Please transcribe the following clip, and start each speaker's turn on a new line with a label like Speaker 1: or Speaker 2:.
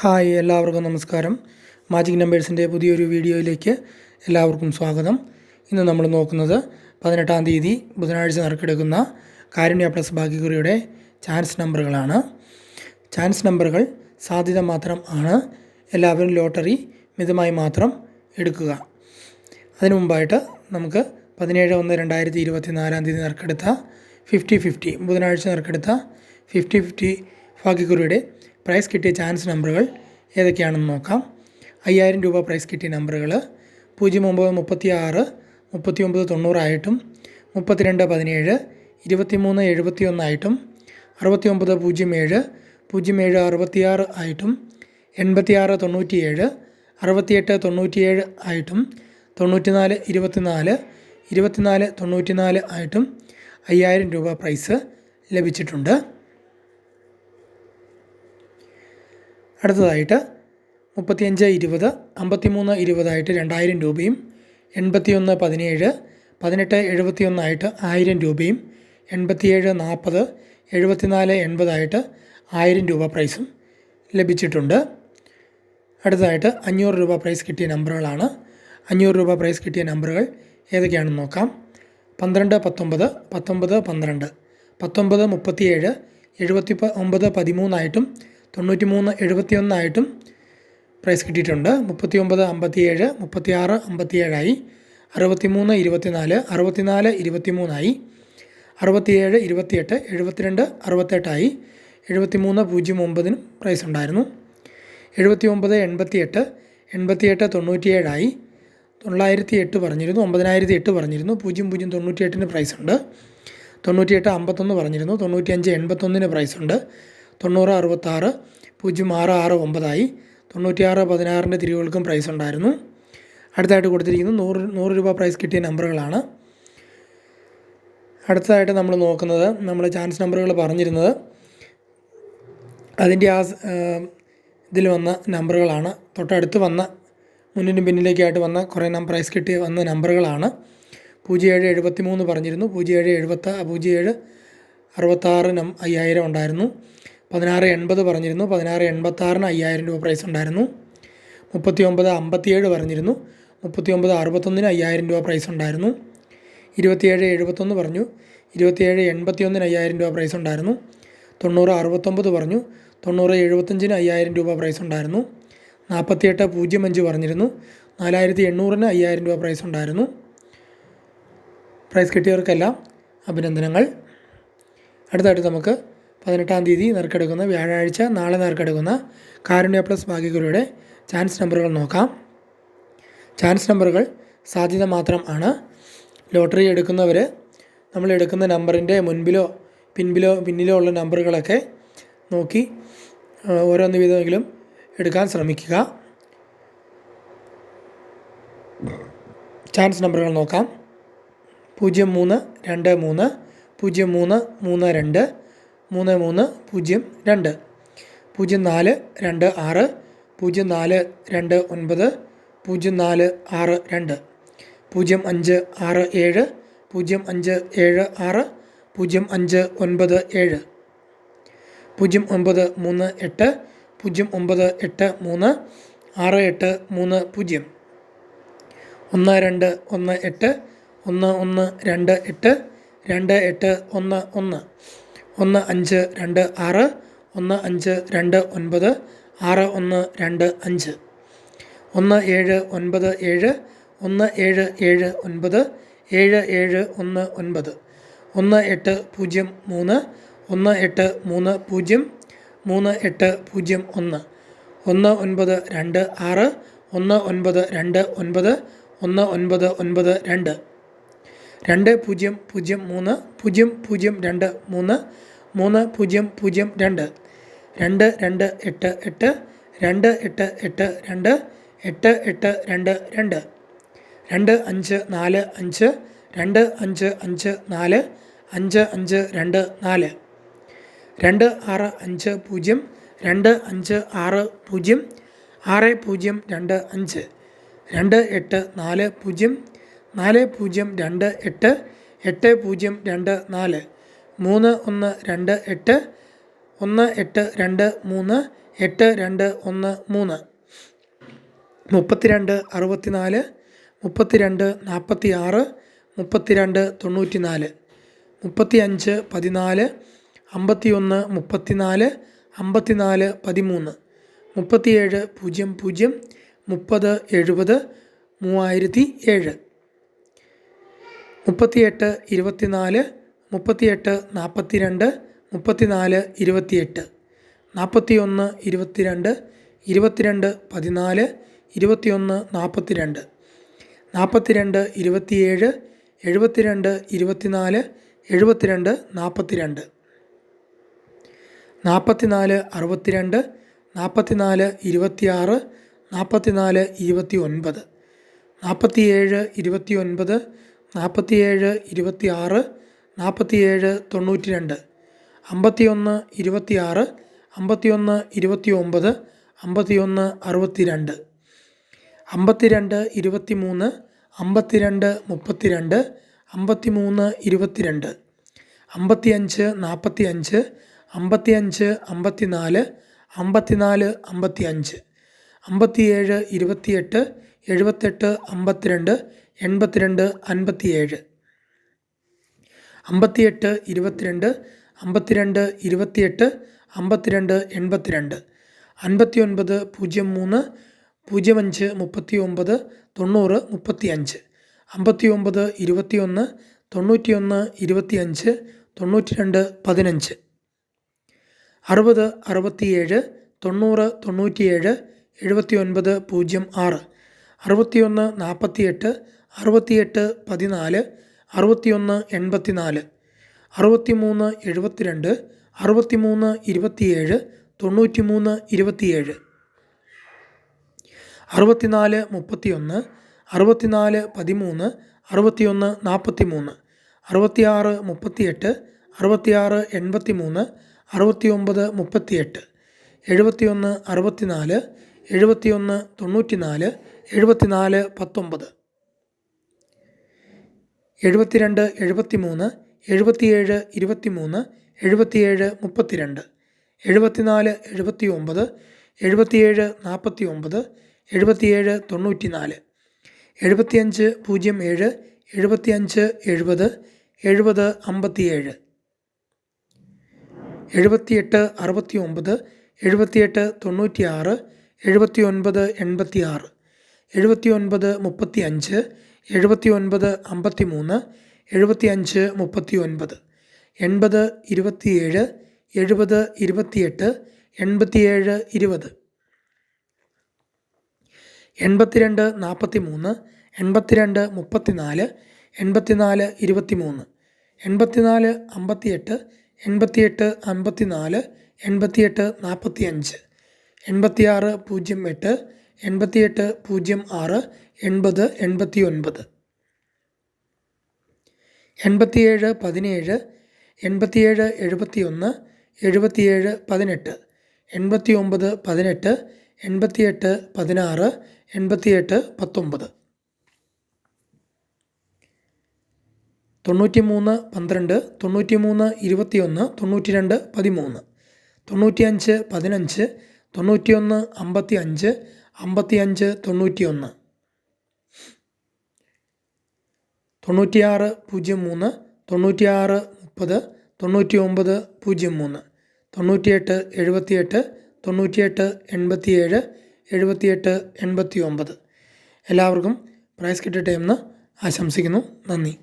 Speaker 1: hi എല്ലാവർക്കും നമസ്കാരം magic നമ്പേഴ്സിൻ്റെ പുതിയൊരു വീഡിയോയിലേക്ക് എല്ലാവർക്കും സ്വാഗതം ഇന്ന് നമ്മൾ നോക്കുന്നത് പതിനെട്ടാം തീയതി ബുധനാഴ്ച നറുക്കെടുക്കുന്ന കാരുണ്യ പ്ലസ് ഭാഗ്യക്കുറിയുടെ ചാൻസ് നമ്പറുകളാണ് ചാൻസ് നമ്പറുകൾ സാധ്യത മാത്രം ആണ് എല്ലാവരും ലോട്ടറി മിതമായി മാത്രം എടുക്കുക അതിനു മുമ്പായിട്ട് നമുക്ക് പതിനേഴ് ഒന്ന് രണ്ടായിരത്തി ഇരുപത്തി നാലാം തീയതി നറുക്കെടുത്ത ഫിഫ്റ്റി ഫിഫ്റ്റി ബുധനാഴ്ച നറുക്കെടുത്ത ഫിഫ്റ്റി ഫിഫ്റ്റി ഭാഗ്യക്കുറിയുടെ പ്രൈസ് കിട്ടിയ ചാൻസ് നമ്പറുകൾ ഏതൊക്കെയാണെന്ന് നോക്കാം അയ്യായിരം രൂപ പ്രൈസ് കിട്ടിയ നമ്പറുകൾ പൂജ്യം ഒമ്പത് മുപ്പത്തി ആറ് മുപ്പത്തി ഒമ്പത് തൊണ്ണൂറായിട്ടും മുപ്പത്തിരണ്ട് പതിനേഴ് ഇരുപത്തി മൂന്ന് എഴുപത്തി ഒന്നായിട്ടും അറുപത്തി ഒമ്പത് പൂജ്യം ഏഴ് പൂജ്യം ഏഴ് അറുപത്തി ആറ് ആയിട്ടും എൺപത്തി ആറ് എൺപത്തിയാറ് തൊണ്ണൂറ്റിയേഴ് അറുപത്തിയെട്ട് തൊണ്ണൂറ്റിയേഴ് ആയിട്ടും തൊണ്ണൂറ്റി നാല് നാല് ഇരുപത്തി ഇരുപത്തി നാല് തൊണ്ണൂറ്റി നാല് ആയിട്ടും അയ്യായിരം രൂപ പ്രൈസ് ലഭിച്ചിട്ടുണ്ട് അടുത്തതായിട്ട് മുപ്പത്തിയഞ്ച് ഇരുപത് അമ്പത്തിമൂന്ന് ഇരുപതായിട്ട് രണ്ടായിരം രൂപയും എൺപത്തിയൊന്ന് പതിനേഴ് പതിനെട്ട് എഴുപത്തിയൊന്നായിട്ട് ആയിരം രൂപയും എൺപത്തിയേഴ് നാൽപ്പത് എഴുപത്തിനാല് എൺപതായിട്ട് ആയിരം രൂപ പ്രൈസും ലഭിച്ചിട്ടുണ്ട് അടുത്തതായിട്ട് അഞ്ഞൂറ് രൂപ പ്രൈസ് കിട്ടിയ നമ്പറുകളാണ് അഞ്ഞൂറ് രൂപ പ്രൈസ് കിട്ടിയ നമ്പറുകൾ ഏതൊക്കെയാണെന്ന് നോക്കാം പന്ത്രണ്ട് പത്തൊമ്പത് പത്തൊമ്പത് പന്ത്രണ്ട് പത്തൊമ്പത് മുപ്പത്തിയേഴ് എഴുപത്തി ഒമ്പത് പതിമൂന്നായിട്ടും തൊണ്ണൂറ്റി മൂന്ന് എഴുപത്തി ഒന്നായിട്ടും പ്രൈസ് കിട്ടിയിട്ടുണ്ട് മുപ്പത്തി ഒമ്പത് അമ്പത്തിയേഴ് മുപ്പത്തിയാറ് അമ്പത്തിയേഴായി അറുപത്തിമൂന്ന് ഇരുപത്തിനാല് അറുപത്തിനാല് ഇരുപത്തിമൂന്നായി അറുപത്തിയേഴ് ഇരുപത്തിയെട്ട് എഴുപത്തിരണ്ട് അറുപത്തെട്ടായി എഴുപത്തി മൂന്ന് പൂജ്യം ഒമ്പതിനും പ്രൈസ് ഉണ്ടായിരുന്നു എഴുപത്തി ഒമ്പത് എൺപത്തിയെട്ട് എൺപത്തിയെട്ട് തൊണ്ണൂറ്റിയേഴായി തൊള്ളായിരത്തി എട്ട് പറഞ്ഞിരുന്നു ഒമ്പതിനായിരത്തി എട്ട് പറഞ്ഞിരുന്നു പൂജ്യം പൂജ്യം തൊണ്ണൂറ്റിയെട്ടിന് പ്രൈസ് ഉണ്ട് തൊണ്ണൂറ്റിയെട്ട് അമ്പത്തൊന്ന് പറഞ്ഞിരുന്നു തൊണ്ണൂറ്റിയഞ്ച് എൺപത്തൊന്നിന് പ്രൈസ് ഉണ്ട് തൊണ്ണൂറ് അറുപത്താറ് പൂജ്യം ആറ് ആറ് ഒമ്പതായി തൊണ്ണൂറ്റിയാറ് പതിനാറിൻ്റെ തിരികൾക്കും പ്രൈസ് ഉണ്ടായിരുന്നു അടുത്തായിട്ട് കൊടുത്തിരിക്കുന്നത് നൂറ് നൂറ് രൂപ പ്രൈസ് കിട്ടിയ നമ്പറുകളാണ് അടുത്തതായിട്ട് നമ്മൾ നോക്കുന്നത് നമ്മൾ ചാൻസ് നമ്പറുകൾ പറഞ്ഞിരുന്നത് അതിൻ്റെ ആ ഇതിൽ വന്ന നമ്പറുകളാണ് തൊട്ടടുത്ത് വന്ന മുന്നിനും പിന്നിലേക്കായിട്ട് വന്ന കുറേ നമ്പർ പ്രൈസ് കിട്ടി വന്ന നമ്പറുകളാണ് പൂജ്യം ഏഴ് എഴുപത്തി മൂന്ന് പറഞ്ഞിരുന്നു പൂജ്യം ഏഴ് എഴുപത്തി പൂജ്യം ഏഴ് അറുപത്താറ് നം അയ്യായിരം ഉണ്ടായിരുന്നു പതിനാറ് എൺപത് പറഞ്ഞിരുന്നു പതിനാറ് എൺപത്തി ആറിന് അയ്യായിരം രൂപ പ്രൈസ് ഉണ്ടായിരുന്നു മുപ്പത്തി ഒമ്പത് അമ്പത്തിയേഴ് പറഞ്ഞിരുന്നു മുപ്പത്തി ഒമ്പത് അറുപത്തൊന്നിന് അയ്യായിരം രൂപ പ്രൈസ് ഉണ്ടായിരുന്നു ഇരുപത്തിയേഴ് എഴുപത്തൊന്ന് പറഞ്ഞു ഇരുപത്തിയേഴ് എൺപത്തിയൊന്നിന് അയ്യായിരം രൂപ പ്രൈസ് ഉണ്ടായിരുന്നു തൊണ്ണൂറ് അറുപത്തൊമ്പത് പറഞ്ഞു തൊണ്ണൂറ് എഴുപത്തഞ്ചിന് അയ്യായിരം രൂപ പ്രൈസ് ഉണ്ടായിരുന്നു നാൽപ്പത്തിയെട്ട് പൂജ്യം അഞ്ച് പറഞ്ഞിരുന്നു നാലായിരത്തി എണ്ണൂറിന് അയ്യായിരം രൂപ പ്രൈസ് ഉണ്ടായിരുന്നു പ്രൈസ് കിട്ടിയവർക്കെല്ലാം അഭിനന്ദനങ്ങൾ അടുത്തായിട്ട് നമുക്ക് പതിനെട്ടാം തീയതി നറുക്കെടുക്കുന്ന വ്യാഴാഴ്ച നാളെ നറുക്കെടുക്കുന്ന കാരുണ്യ പ്ലസ് ഭാഗ്യഗുരുയുടെ ചാൻസ് നമ്പറുകൾ നോക്കാം ചാൻസ് നമ്പറുകൾ സാധ്യത മാത്രം ആണ് ലോട്ടറി എടുക്കുന്നവർ നമ്മൾ എടുക്കുന്ന നമ്പറിൻ്റെ മുൻപിലോ പിൻപിലോ പിന്നിലോ ഉള്ള നമ്പറുകളൊക്കെ നോക്കി ഓരോന്ന് വീതമെങ്കിലും എടുക്കാൻ ശ്രമിക്കുക ചാൻസ് നമ്പറുകൾ നോക്കാം പൂജ്യം മൂന്ന് രണ്ട് മൂന്ന് പൂജ്യം മൂന്ന് മൂന്ന് രണ്ട് മൂന്ന് മൂന്ന് പൂജ്യം രണ്ട് പൂജ്യം നാല് രണ്ട് ആറ് പൂജ്യം നാല് രണ്ട് ഒൻപത് പൂജ്യം നാല് ആറ് രണ്ട് പൂജ്യം അഞ്ച് ആറ് ഏഴ് പൂജ്യം അഞ്ച് ഏഴ് ആറ് പൂജ്യം അഞ്ച് ഒൻപത് ഏഴ് പൂജ്യം ഒൻപത് മൂന്ന് എട്ട് പൂജ്യം ഒമ്പത് എട്ട് മൂന്ന് ആറ് എട്ട് മൂന്ന് പൂജ്യം ഒന്ന് രണ്ട് ഒന്ന് എട്ട് ഒന്ന് ഒന്ന് രണ്ട് എട്ട് രണ്ട് എട്ട് ഒന്ന് ഒന്ന് ഒന്ന് അഞ്ച് രണ്ട് ആറ് ഒന്ന് അഞ്ച് രണ്ട് ഒൻപത് ആറ് ഒന്ന് രണ്ട് അഞ്ച് ഒന്ന് ഏഴ് ഒൻപത് ഏഴ് ഒന്ന് ഏഴ് ഏഴ് ഒൻപത് ഏഴ് ഏഴ് ഒന്ന് ഒൻപത് ഒന്ന് എട്ട് പൂജ്യം മൂന്ന് ഒന്ന് എട്ട് മൂന്ന് പൂജ്യം മൂന്ന് എട്ട് പൂജ്യം ഒന്ന് ഒന്ന് ഒൻപത് രണ്ട് ആറ് ഒന്ന് ഒൻപത് രണ്ട് ഒൻപത് ഒന്ന് ഒൻപത് ഒൻപത് രണ്ട് രണ്ട് പൂജ്യം പൂജ്യം മൂന്ന് പൂജ്യം പൂജ്യം രണ്ട് മൂന്ന് മൂന്ന് പൂജ്യം പൂജ്യം രണ്ട് രണ്ട് രണ്ട് എട്ട് എട്ട് രണ്ട് എട്ട് എട്ട് രണ്ട് എട്ട് എട്ട് രണ്ട് രണ്ട് രണ്ട് അഞ്ച് നാല് അഞ്ച് രണ്ട് അഞ്ച് അഞ്ച് നാല് അഞ്ച് അഞ്ച് രണ്ട് നാല് രണ്ട് ആറ് അഞ്ച് പൂജ്യം രണ്ട് അഞ്ച് ആറ് പൂജ്യം ആറ് പൂജ്യം രണ്ട് അഞ്ച് രണ്ട് എട്ട് നാല് പൂജ്യം നാല് പൂജ്യം രണ്ട് എട്ട് എട്ട് പൂജ്യം രണ്ട് നാല് മൂന്ന് ഒന്ന് രണ്ട് എട്ട് ഒന്ന് എട്ട് രണ്ട് മൂന്ന് എട്ട് രണ്ട് ഒന്ന് മൂന്ന് മുപ്പത്തി രണ്ട് അറുപത്തി നാല് മുപ്പത്തി രണ്ട് നാൽപ്പത്തി ആറ് മുപ്പത്തി രണ്ട് തൊണ്ണൂറ്റി നാല് മുപ്പത്തി അഞ്ച് പതിനാല് അമ്പത്തി ഒന്ന് മുപ്പത്തി നാല് അമ്പത്തി നാല് പതിമൂന്ന് മുപ്പത്തിയേഴ് പൂജ്യം പൂജ്യം മുപ്പത് എഴുപത് മൂവായിരത്തി ഏഴ് മുപ്പത്തിയെട്ട് ഇരുപത്തിനാല് മുപ്പത്തിയെട്ട് നാൽപ്പത്തി നാൽപ്പത്തിരണ്ട് മുപ്പത്തിനാല് ഇരുപത്തിയെട്ട് നാൽപ്പത്തിയൊന്ന് ഇരുപത്തിരണ്ട് ഇരുപത്തിരണ്ട് പതിനാല് ഇരുപത്തിയൊന്ന് നാൽപ്പത്തിരണ്ട് നാൽപ്പത്തിരണ്ട് ഇരുപത്തിയേഴ് എഴുപത്തിരണ്ട് ഇരുപത്തിനാല് എഴുപത്തിരണ്ട് നാൽപ്പത്തിരണ്ട് നാൽപ്പത്തിനാല് അറുപത്തിരണ്ട് നാൽപ്പത്തിനാല് ഇരുപത്തിയാറ് നാൽപ്പത്തിനാല് ഇരുപത്തി ഒൻപത് നാൽപ്പത്തിയേഴ് ഇരുപത്തി ഒൻപത് നാൽപ്പത്തിയേഴ് ഇരുപത്തി ആറ് നാൽപ്പത്തിയേഴ് തൊണ്ണൂറ്റി രണ്ട് അമ്പത്തിയൊന്ന് ഇരുപത്തി ആറ് അമ്പത്തിയൊന്ന് ഇരുപത്തി ഒമ്പത് അമ്പത്തിയൊന്ന് അറുപത്തി രണ്ട് അമ്പത്തിരണ്ട് ഇരുപത്തി മൂന്ന് അമ്പത്തിരണ്ട് അഞ്ച് അമ്പത്തി ഇരുപത്തിരണ്ട് അമ്പത്തി നാല് അമ്പത്തി അമ്പത്തിനാല് അമ്പത്തി അമ്പത്തിയഞ്ച് അമ്പത്തിയേഴ് ഇരുപത്തിയെട്ട് എഴുപത്തെട്ട് അമ്പത്തിരണ്ട് എൺപത്തിരണ്ട് അൻപത്തിയേഴ് അമ്പത്തിയെട്ട് ഇരുപത്തിരണ്ട് അമ്പത്തിരണ്ട് ഇരുപത്തിയെട്ട് അമ്പത്തിരണ്ട് എൺപത്തിരണ്ട് അൻപത്തി ഒൻപത് പൂജ്യം മൂന്ന് പൂജ്യം അഞ്ച് മുപ്പത്തി ഒമ്പത് തൊണ്ണൂറ് മുപ്പത്തി അഞ്ച് അമ്പത്തി ഒമ്പത് ഇരുപത്തി ഒന്ന് തൊണ്ണൂറ്റി ഒന്ന് ഇരുപത്തി അഞ്ച് തൊണ്ണൂറ്റി രണ്ട് പതിനഞ്ച് അറുപത് അറുപത്തിയേഴ് തൊണ്ണൂറ് തൊണ്ണൂറ്റിയേഴ് എഴുപത്തി ഒൻപത് പൂജ്യം ആറ് അറുപത്തിയൊന്ന് നാൽപ്പത്തിയെട്ട് അറുപത്തിയെട്ട് പതിനാല് അറുപത്തിയൊന്ന് എൺപത്തിനാല് അറുപത്തിമൂന്ന് എഴുപത്തിരണ്ട് അറുപത്തിമൂന്ന് ഇരുപത്തിയേഴ് തൊണ്ണൂറ്റിമൂന്ന് ഇരുപത്തിയേഴ് അറുപത്തിനാല് മുപ്പത്തിയൊന്ന് അറുപത്തിനാല് പതിമൂന്ന് അറുപത്തിയൊന്ന് നാൽപ്പത്തിമൂന്ന് അറുപത്തിയാറ് മുപ്പത്തിയെട്ട് അറുപത്തിയാറ് എൺപത്തിമൂന്ന് അറുപത്തിയൊമ്പത് മുപ്പത്തിയെട്ട് എഴുപത്തിയൊന്ന് അറുപത്തിനാല് എഴുപത്തിയൊന്ന് തൊണ്ണൂറ്റിനാല് എഴുപത്തിനാല് പത്തൊമ്പത് എഴുപത്തിരണ്ട് എഴുപത്തിമൂന്ന് എഴുപത്തിയേഴ് ഇരുപത്തിമൂന്ന് എഴുപത്തിയേഴ് മുപ്പത്തിരണ്ട് എഴുപത്തിനാല് എഴുപത്തി ഒമ്പത് എഴുപത്തിയേഴ് നാൽപ്പത്തി ഒമ്പത് എഴുപത്തിയേഴ് തൊണ്ണൂറ്റി നാല് എഴുപത്തിയഞ്ച് പൂജ്യം ഏഴ് എഴുപത്തിയഞ്ച് എഴുപത് എഴുപത് അമ്പത്തിയേഴ് എഴുപത്തിയെട്ട് അറുപത്തി ഒമ്പത് എഴുപത്തിയെട്ട് തൊണ്ണൂറ്റിയാറ് എഴുപത്തി ഒൻപത് എൺപത്തി ആറ് എഴുപത്തി ഒൻപത് മുപ്പത്തി അഞ്ച് എഴുപത്തി ഒൻപത് അമ്പത്തി മൂന്ന് എഴുപത്തി അഞ്ച് മുപ്പത്തി ഒൻപത് എൺപത് ഇരുപത്തിയേഴ് എഴുപത് ഇരുപത്തിയെട്ട് എൺപത്തിയേഴ് ഇരുപത് എൺപത്തിരണ്ട് നാൽപ്പത്തി മൂന്ന് എൺപത്തിരണ്ട് മുപ്പത്തിനാല് എൺപത്തിനാല് ഇരുപത്തിമൂന്ന് എൺപത്തിനാല് അമ്പത്തിയെട്ട് എൺപത്തിയെട്ട് അമ്പത്തിനാല് എൺപത്തിയെട്ട് നാൽപ്പത്തി അഞ്ച് എൺപത്തിയാറ് പൂജ്യം എട്ട് എൺപത്തിയെട്ട് പൂജ്യം ആറ് എൺപത് എൺപത്തി ഒൻപത് എൺപത്തിയേഴ് പതിനേഴ് എൺപത്തിയേഴ് എഴുപത്തി ഒന്ന് എഴുപത്തിയേഴ് പതിനെട്ട് എൺപത്തി ഒമ്പത് പതിനെട്ട് എൺപത്തിയെട്ട് പതിനാറ് എൺപത്തിയെട്ട് പത്തൊമ്പത് തൊണ്ണൂറ്റി മൂന്ന് പന്ത്രണ്ട് തൊണ്ണൂറ്റി മൂന്ന് ഇരുപത്തി ഒന്ന് തൊണ്ണൂറ്റി രണ്ട് പതിമൂന്ന് തൊണ്ണൂറ്റി അഞ്ച് പതിനഞ്ച് തൊണ്ണൂറ്റി ഒന്ന് അമ്പത്തി അഞ്ച് അമ്പത്തിയഞ്ച് തൊണ്ണൂറ്റിയൊന്ന് തൊണ്ണൂറ്റിയാറ് പൂജ്യം മൂന്ന് തൊണ്ണൂറ്റിയാറ് മുപ്പത് തൊണ്ണൂറ്റി ഒമ്പത് പൂജ്യം മൂന്ന് തൊണ്ണൂറ്റിയെട്ട് എഴുപത്തിയെട്ട് തൊണ്ണൂറ്റിയെട്ട് എൺപത്തിയേഴ് എഴുപത്തിയെട്ട് എൺപത്തി ഒമ്പത് എല്ലാവർക്കും പ്രൈസ് കിട്ടട്ടെ എന്ന് ആശംസിക്കുന്നു നന്ദി